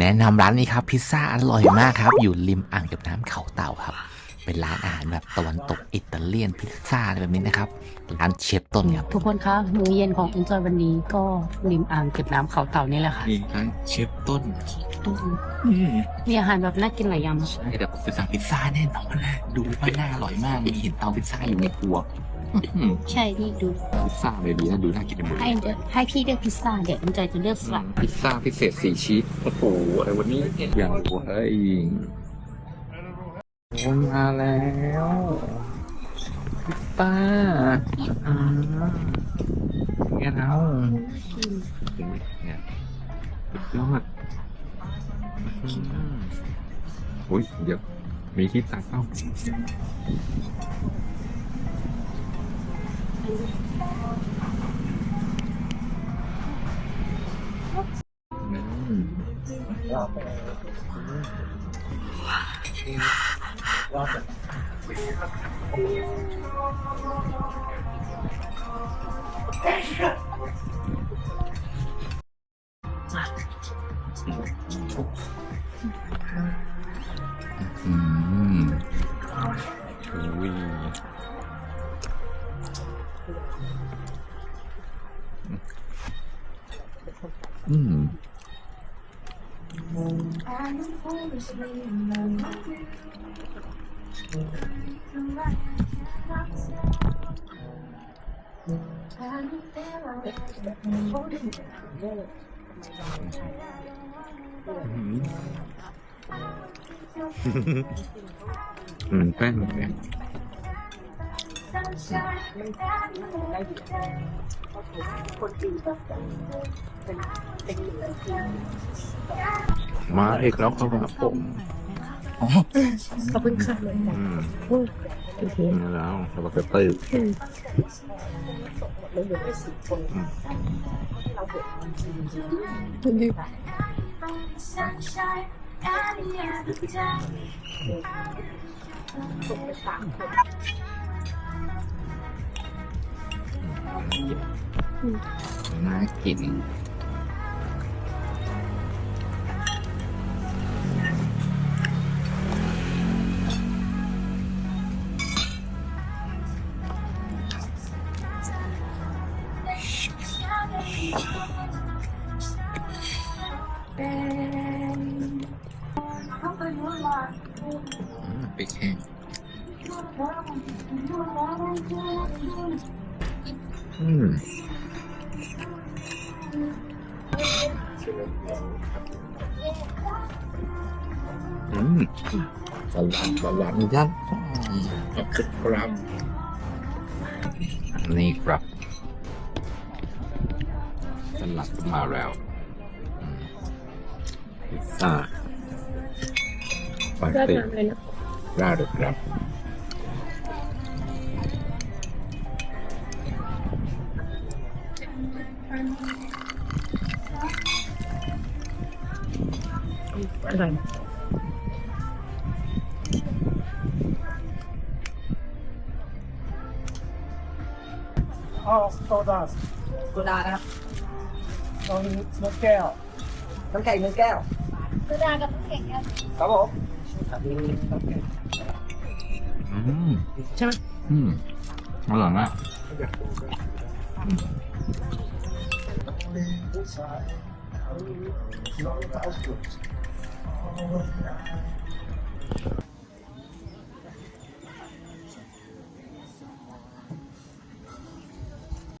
แนะนำร้านนี้ครับ พิซซ่าอร่อยมากครับ อยู่ริมอ่างเก็บน้ำเขาเต่าครับ เป็นร้านอาหารแบบตะวันตกอิตาเลียนพิซซ่าอะไรแบบนี้นะครับ ร้านเชฟต้นครับทุกคนคะมื้อเย็นของ Enjoy วันนี้ก็ริมอ่างเก็บน้ำเขาเต่านี่แหละค่ะนี่ร้านเชฟต้นมีอาหารแบบน่ากินหลายอย่างใช่แต่ผมจะสั่งพิซซ่าแน่นอนนะดูว่าน่าอร่อยมากมีเห็นเตาพิซซ่าอยู่ในครัวอื้อ ใช่นี่ดูหือพิซซ่าเลยดีนะดูน่ากินหมดให้ให้พี่เลือกพิซซ่าเดี๋ยว Enjoy จะเลือกสลัดพิซซ่าพิเศษสี่ชีสโอ้โหอะไรวันนี้อย่างเฮ้ยโอ้ยมาแล้วพิซซ่าอ่าเนี่ยเราเนี่ยสุดยอดอืมอุ้ยเดี๋ยวมีที่ตักเป้า 嗯，嗯，嗯，嗯，嗯，嗯，嗯，嗯，嗯，嗯，嗯，嗯，嗯，嗯，Mm. Mm. mm, มแป้งแบบเนี้ยมาอีกแล้วครับผมขอบคุณค่ะอืมนี่แล้วสปาเกตตี้น่ ากิน อืมไปแข่ง อืมอืมสลัดสลัดยัดขอบคุณครับนี่ครับสลัดมาแล้วอืมพิซซ่าสปาเกตตี้ได้เลยครับ Ăn rồi Oh, soda. Soda đó. Còn nước keo. Nước kẹo nước keo. Soda gặp nước kẹo. Có không? 음. 참. 음. 맞아, 맞아. 음. Sorry.